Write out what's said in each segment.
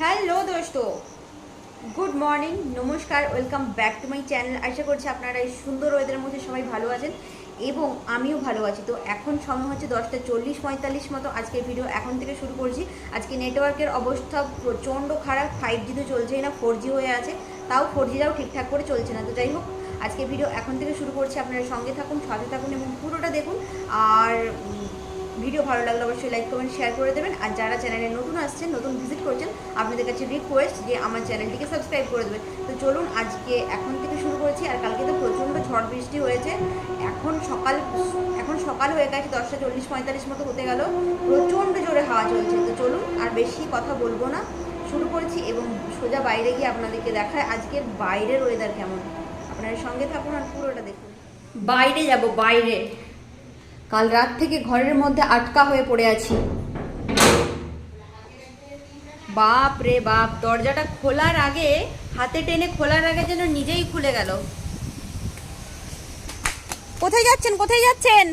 Hello দোস্ত। Good morning, নমস্কার, welcome back to my channel. আশা করছি আপনারা এই সুন্দর ওয়েদারের মধ্যে সবাই ভালো আছেন এবং আমিও ভালো আছি। তো এখন সময় হচ্ছে দশটা চল্লিশ পঁয়তাল্লিশ মতো। আজকের ভিডিও এখন থেকে শুরু করছি। আজকে নেটওয়ার্কের অবস্থা প্রচণ্ড খারাপ। ফাইভ জি তো চলছেই না ফোর জি হয়ে আছে। তাও ফোর জিটাও ঠিকঠাক করে চলছে না। তো যাই হোক, আজকে ভিডিও এখন থেকে শুরু করছি। আপনারা সঙ্গে থাকুন, সাথে থাকুন এবং পুরোটা দেখুন। আর ভিডিও ভালো লাগলে অবশ্যই লাইক কমেন্ট শেয়ার করে দেবেন। আর যারা চ্যানেলে নতুন আসছেন, নতুন ভিজিট করছেন, আপনাদের কাছে রিকোয়েস্ট যে আমার চ্যানেলটিকে সাবস্ক্রাইব করে দেবেন। তো চলুন আজকে এখন থেকে শুরু করেছি, আর কালকে তো প্রচণ্ড ঝড় বৃষ্টি হয়েছে। এখন সকাল এখন সকাল হয়ে গেছে, দশটা চল্লিশ পঁয়তাল্লিশ মতো হতে গেল। প্রচণ্ড জোরে হাওয়া চলছে। তো চলুন আর বেশি কথা বলব না। শুরু করেছি এবং সোজা বাইরে গিয়ে আপনাদেরকে দেখায় আজকের বাইরের ওয়েদার কেমন। আপনারা সঙ্গে থাকুন আর পুরোটা দেখুন। বাইরে যাব, বাইরে। কাল রাত থেকে ঘরের মধ্যে আটকা হয়ে পড়ে আছি। বাপ রে বাপ, দরজাটা খোলার আগে, হাতে টেনে খোলার আগে যেন নিজেই খুলে গেল। কোথায় যাচ্ছেন কোথায় যাচ্ছেন?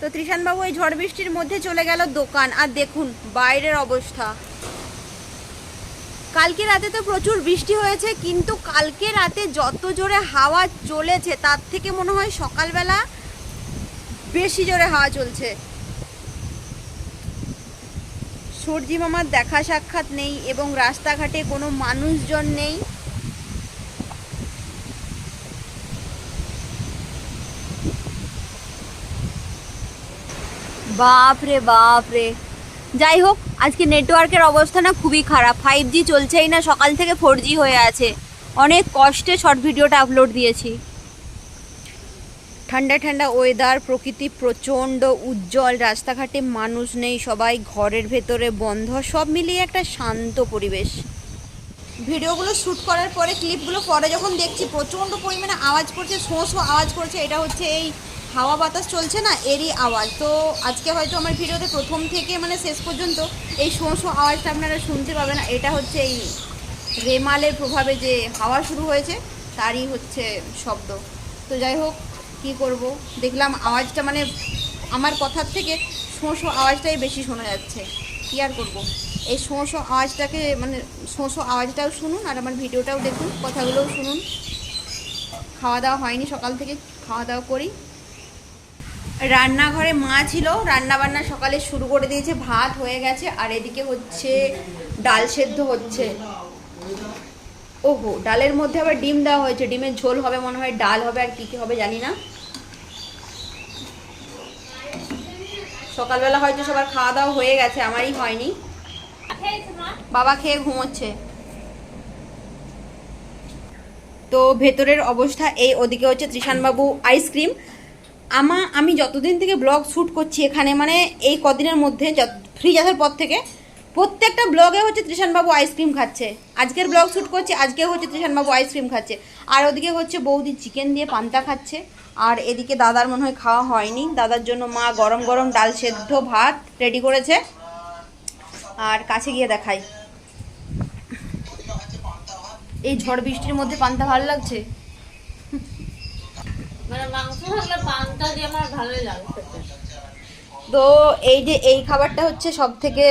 তো ত্রিশান বাবু এই ঝড় বৃষ্টির মধ্যে চলে গেল দোকান। আর দেখুন, বাইরের অবস্থা। কালকে রাতে তো প্রচুর বৃষ্টি হয়েছে, কিন্তু কালকে রাতে যত জোরে হাওয়া চলেছে, তার থেকে মনে হয় সকালবেলা বেশি জোরে হাওয়া চলছে। সূর্যি মামার দেখা সাক্ষাৎ নেই এবং রাস্তাঘাটে কোনো মানুষজন নেই। বাপ রে বাপ রে। যাই হোক, আজকে নেটওয়ার্কের অবস্থা না খুবই খারাপ। ফাইভ জি চলছেই না, সকাল থেকে ফোর জি হয়ে আছে। অনেক কষ্টে শর্ট ভিডিওটা আপলোড দিয়েছি। ঠান্ডা ঠান্ডা ওয়েদার প্রকৃতি প্রচণ্ড উজ্জ্বল, রাস্তাঘাটে মানুষ নেই, সবাই ঘরের ভেতরে বন্ধ, সব মিলিয়ে একটা শান্ত পরিবেশ। ভিডিওগুলো শ্যুট করার পরে ক্লিপগুলো পরে যখন দেখছি, প্রচণ্ড পরিমাণে আওয়াজ করছে, শোঁ শোঁ আওয়াজ করছে, এটা হচ্ছে এই হাওয়া বাতাস চলছে না, এরই আওয়াজ। তো আজকে হয়তো আমার ভিডিওতে প্রথম থেকে মানে শেষ পর্যন্ত এই শোঁ শোঁ আওয়াজটা আপনারা শুনতে পাবেন না, এটা হচ্ছে এই রেমালের প্রভাবে যে হাওয়া শুরু হয়েছে, তারই হচ্ছে শব্দ। তো যাই হোক কি করব? দেখলাম আওয়াজটা মানে আমার কথার থেকে শোঁ শোঁ আওয়াজটাই বেশি শোনা যাচ্ছে। কী আর করব? এই শোঁ আওয়াজটাকে মানে শোঁ আওয়াজটাও শুনুন আর আমার ভিডিওটাও দেখুন, কথাগুলোও শুনুন। খাওয়া দাওয়া হয়নি, সকাল থেকে খাওয়া দাওয়া করি। রান্নাঘরে মা ছিল রান্না বান্না সকালে শুরু করে দিয়েছে, ভাত হয়ে গেছে আর এদিকে হচ্ছে ডাল সেদ্ধ হচ্ছে। ওহো, ডালের মধ্যে আবার ডিম দেওয়া হয়েছে। ডিমের ঝোল হবে, মনে হয় ডাল হবে আর কী কী হবে জানি না। সকালবেলা হয়তো সবার খাওয়া দাওয়া হয়ে গেছে, আমারই হয়নি। বাবা খেয়ে ঘুমোচ্ছে। তো ভেতরের অবস্থা এই, ওদিকে হচ্ছে ত্রিশানবাবু আইসক্রিম আমা, আমি যতদিন থেকে ব্লগ শ্যুট করছি এখানে মানে এই কদিনের মধ্যে ফ্রিজ আসার পর থেকে প্রত্যেকটা ব্লগে হচ্ছে ত্রিশানবাবু আইসক্রিম খাচ্ছে। আজকের ব্লগ শ্যুট করছি আজকে হচ্ছে ত্রিশানবাবু আইসক্রিম খাচ্ছে। আর ওদিকে হচ্ছে বৌদি চিকেন দিয়ে পান্তা খাচ্ছে। আর এদিকে দাদার মনে হয় খাওয়া হয়নি। দাদার জন্য মা গরম গরম ডাল সেদ্ধ ভাত রেডি করেছে। আর কাছে গিয়ে দেখাই। এই ঝড় বৃষ্টির মধ্যে পান্তা ভালো লাগছে? মানে মাংস থাকলে পানটা দিয়ে আমার ভালোই লাগে খেতে। তো এই যে এই খাবারটা হচ্ছে সব থেকে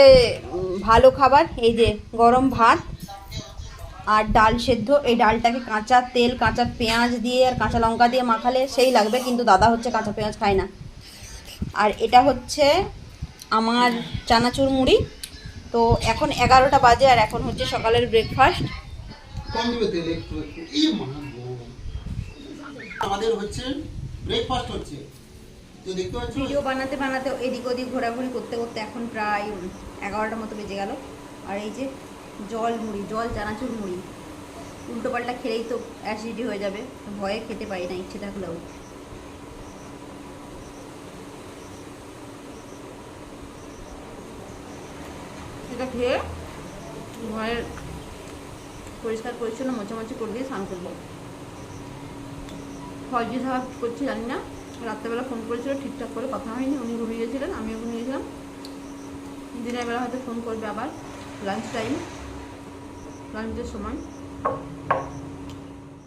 ভালো খাবার, এই যে গরম ভাত আর ডাল সেদ্ধ। এই ডালটাকে কাঁচা তেল, কাঁচা পেঁয়াজ দিয়ে আর কাঁচা লঙ্কা দিয়ে মাখালে সেই লাগবে, কিন্তু দাদা হচ্ছে কাঁচা পেঁয়াজ খায় না। আর এটা হচ্ছে আমার চানাচুর মুড়ি। তো এখন এগারোটা বাজে আর এখন হচ্ছে সকালের ব্রেকফাস্ট। আমাদের হচ্ছে ব্রেকফাস্ট হচ্ছে। ভিডিও বানাতে বানাতে এদিক ওদিক ঘোরাঘুরি করতে করতে এখন প্রায় এগারোটার মতো বেজে গেল। আর এই যে জল মুড়ি, জল চানাচুর মুড়ি। উল্টো পাল্টা খেলেই তো অ্যাসিডিটি হয়ে যাবে। ভয়ে খেতে পারি না, ইচ্ছে থাকলেও। এটা খেয়ে ঘরের পরিষ্কার পরিচ্ছন্ন মোছামুছি করে দিয়ে স্নান করব। ফলজি সাহেব করছি, জানি না। রাত্রেবেলা ফোন করেছিল ঠিকঠাক করে কথা হয়নি উনি ঘুমিয়ে গেছিলেন আমিও ঘুমিয়ে গেছিলাম দিনের বেলা হয়তো ফোন করবে আবার লাঞ্চ টাইম লাঞ্চের সময়।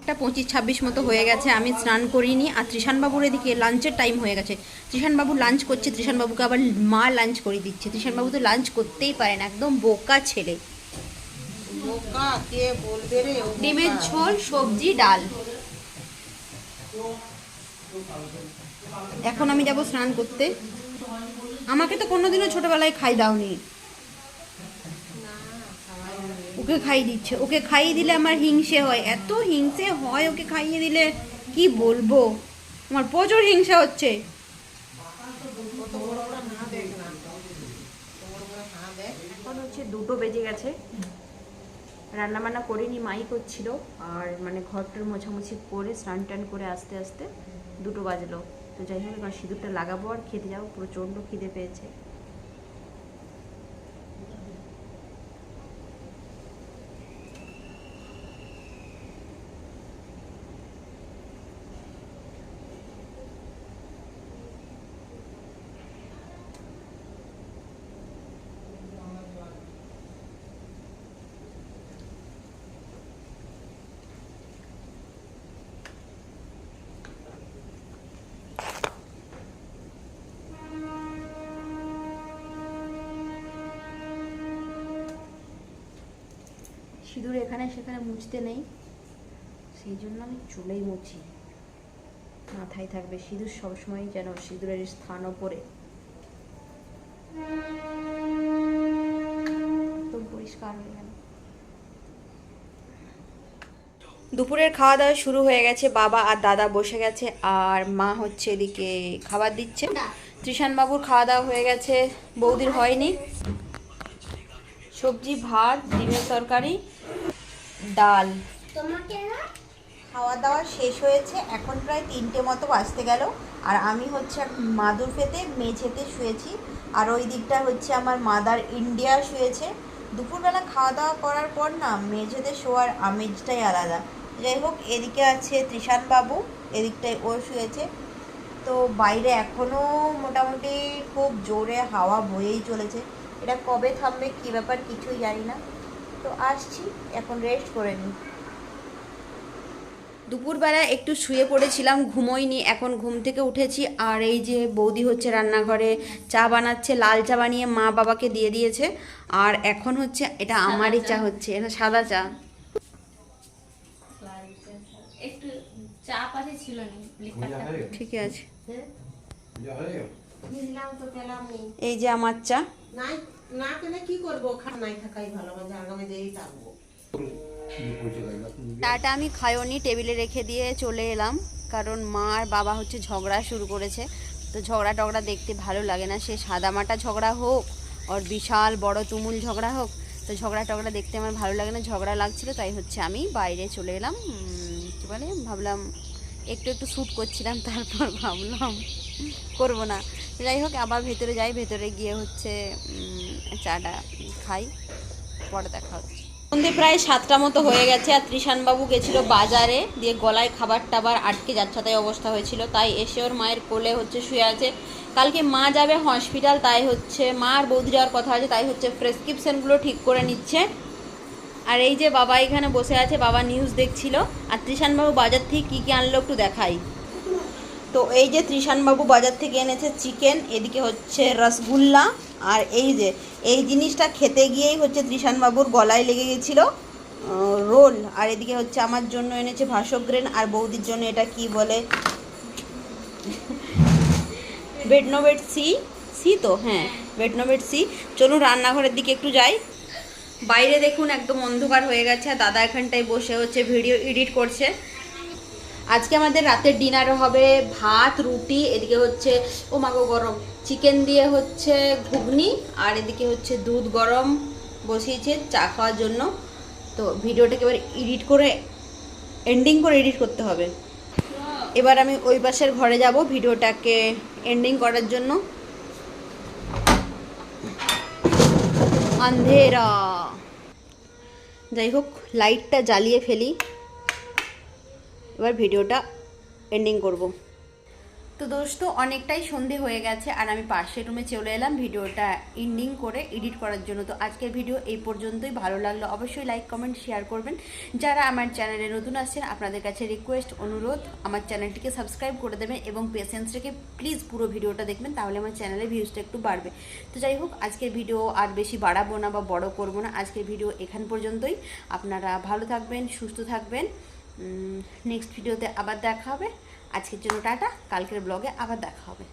একটা পঁচিশ ছাব্বিশ মতো হয়ে গেছে আমি স্নান করিনি আর ত্রিশানবাবুর এদিকে লাঞ্চের টাইম হয়ে গেছে। ত্রিশানবাবু লাঞ্চ করছে ত্রিশানবাবুকে আবার মা লাঞ্চ করে দিচ্ছে। ত্রিশানবাবু তো লাঞ্চ করতেই পারে না একদম বোকা ছেলে। ডিমের ঝোল সবজি ডাল। এখন আমি যাব স্নান করতে। আমাকে তো কোনোদিনও ছোটবেলায় খাই দাওনি। ওকে খাইয়ে দিচ্ছে। ওকে খাইয়ে দিলে আমার হিংসে হয়। এত হিংসে হয় ওকে খাইয়ে দিলে, কি বলব? আমার প্রচুর হিংসা হচ্ছে। এখন হচ্ছে দুটো বেজে গেছে। রান্না বান্না করিনি, মাই করছিল। আর মানে ঘরটার মোছামুছি করে স্নান টান করে আস্তে আস্তে দুটো বাজলো। তো যাই হোক এবার সিঁদুরটা লাগাবো আর খেতে যাব। প্রচণ্ড খিদে পেয়েছে। সিঁদুর এখানে সেখানে মুছতে নেই। সেই জন্য আমি চুলেই মুছি। মাথায় থাকবে সিঁদুর সবসময় যেন সিঁদুরের স্থান ওপরে। দুপুরের খাওয়া দাওয়া শুরু হয়ে গেছে। বাবা আর দাদা বসে গেছে আর মা হচ্ছে এদিকে খাবার দিচ্ছে। ত্রিশান বাবুর খাওয়া দাওয়া হয়ে গেছে। বৌদির হয়নি। সবজি ভাত ডিমের তরকারি ডাল। খাওয়া দাওয়া শেষ হয়েছে এখন প্রায় তিনটে মতো বাজতে গেল। আর আমি হচ্ছে মাদুর পেতে মেঝেতে শুয়েছি। আর ওই দিকটা হচ্ছে আমার মাদার ইন্ডিয়া শুয়েছে। দুপুরবেলা খাওয়া দাওয়া করার পর না মেঝেতে শোয়ার আমেজটাই আলাদা। যাই হোক এদিকে আছে ত্রিশান বাবু এদিকটায় ও শুয়েছে। তো বাইরে এখনও মোটামুটি খুব জোরে হাওয়া বয়েই চলেছে। এটা কবে থামবে কী ব্যাপার কিছুই জানি না। তো আসছি এখন রেস্ট করে নিই। দুপুরবেলা একটু শুয়ে পড়েছিলাম ঘুমোইনি এখন ঘুম থেকে উঠেছি। আর এই যে বৌদি হচ্ছে রান্নাঘরে চা বানাচ্ছে লাল চা বানিয়ে মা বাবাকে দিয়ে দিয়েছে। আর এখন হচ্ছে এটা আমারই চা। হচ্ছে এটা সাদা চা। একটু চাপ আছে ছিল না ঠিক আছে। এই যে আমার চা। না পেলে কি করব? নাই থাকাই ভালো মানে আগামী দিয়েই থাকব। চাটা আমি খাইওনি টেবিলে রেখে দিয়ে চলে এলাম। কারণ মা আর বাবা হচ্ছে ঝগড়া শুরু করেছে। তো ঝগড়া টগড়া দেখতে ভালো লাগে না। সে সাদামাটা ঝগড়া হোক ওর বিশাল বড় তুমুল ঝগড়া হোক তো ঝগড়া টগড়া দেখতে আমার ভালো লাগে না। ঝগড়া লাগছিল তাই হচ্ছে আমি বাইরে চলে এলাম। কী বলে ভাবলাম একটু একটু শ্যুট করছিলাম, তারপর ভাবলাম করব না। যাই হোক, আবার ভেতরে যাই, ভেতরে গিয়ে হচ্ছে চাটা খাই, পরে দেখা হচ্ছে। সন্ধে প্রায় সাতটা মতো হয়ে গেছে আর ত্রিশানবাবু গেছিল বাজারে, দিয়ে গলায় খাবার টাবার আটকে যাচ্ছে, তাই অবস্থা হয়েছিল। তাই এসে ওর মায়ের কোলে হচ্ছে শুয়ে আছে। কালকে মা যাবে হসপিটাল, তাই হচ্ছে, মা আর বৌদি যাওয়ার কথা আছে, তাই হচ্ছে প্রেসক্রিপশনগুলো ঠিক করে নিচ্ছে। আর এই যে বাবা এখানে বসে আছে, বাবা নিউজ দেখছিল। আর ত্রিশানবাবু বাজার থেকে কী কী আনলো একটু দেখাই। তো এই যে ত্রিশানবাবু বাজার থেকে এনেছে চিকেন, এদিকে হচ্ছে রসগুল্লা, আর এই যে, এই জিনিসটা খেতে গিয়েই হচ্ছে ত্রিশানবাবুর গলায় লেগে গেছিল রোল। আর এদিকে হচ্ছে আমার জন্য এনেছে ভাসগ্রেন আর বৌদির জন্য এটা কি বলে? বেডনোবেট সি সি তো? হ্যাঁ বেডনোবেট সি। চলুন রান্নাঘরের দিকে একটু যাই। বাইরে দেখুন, একদম অন্ধকার হয়ে গেছে, আর দাদা এখানটায় বসে হচ্ছে ভিডিও এডিট করছে। আজকে আমাদের রাতের ডিনারে হবে ভাত, রুটি, এদিকে হচ্ছে, ও মাগো গরম চিকেন দিয়ে হচ্ছে ঘুগনি, আর এদিকে হচ্ছে দুধ গরম, বসিয়েছে, চা খাওয়ার জন্য। তো ভিডিওটাকে এবার এডিট করে এন্ডিং করে এডিট করতে হবে। এবার আমি ওই পাশের ঘরে যাব, ভিডিওটাকে এন্ডিং করার জন্য। আন্ধেরা যাই হোক লাইটটা জ্বালিয়ে ফেলি। এবার ভিডিওটা এন্ডিং করব। তো দোস্ত, অনেকটাই সন্ধে হয়ে গেছে আর আমি পাশের রুমে চলে এলাম ভিডিওটা এন্ডিং করে এডিট করার জন্য। তো আজকের ভিডিও এই পর্যন্তই, ভালো লাগল অবশ্যই লাইক কমেন্ট শেয়ার করবেন। যারা আমার চ্যানেলে নতুন আসছেন, আপনাদের কাছে রিকোয়েস্ট অনুরোধ, আমার চ্যানেলটিকে সাবস্ক্রাইব করে দেবেন এবং পেশেন্স রেখে প্লিজ পুরো ভিডিওটা দেখবেন, তাহলে আমার চ্যানেলে ভিউজটা একটু বাড়বে। তো যাই হোক, আজকের ভিডিও আর বেশি বাড়াবো না বা বড় করব না। আজকের ভিডিও এখান পর্যন্তই। আপনারা ভালো থাকবেন, সুস্থ থাকবেন। নেক্সট ভিডিওতে আবার দেখা হবে। আজকের জন্য টাটা কালকের ব্লগে আবার দেখা হবে।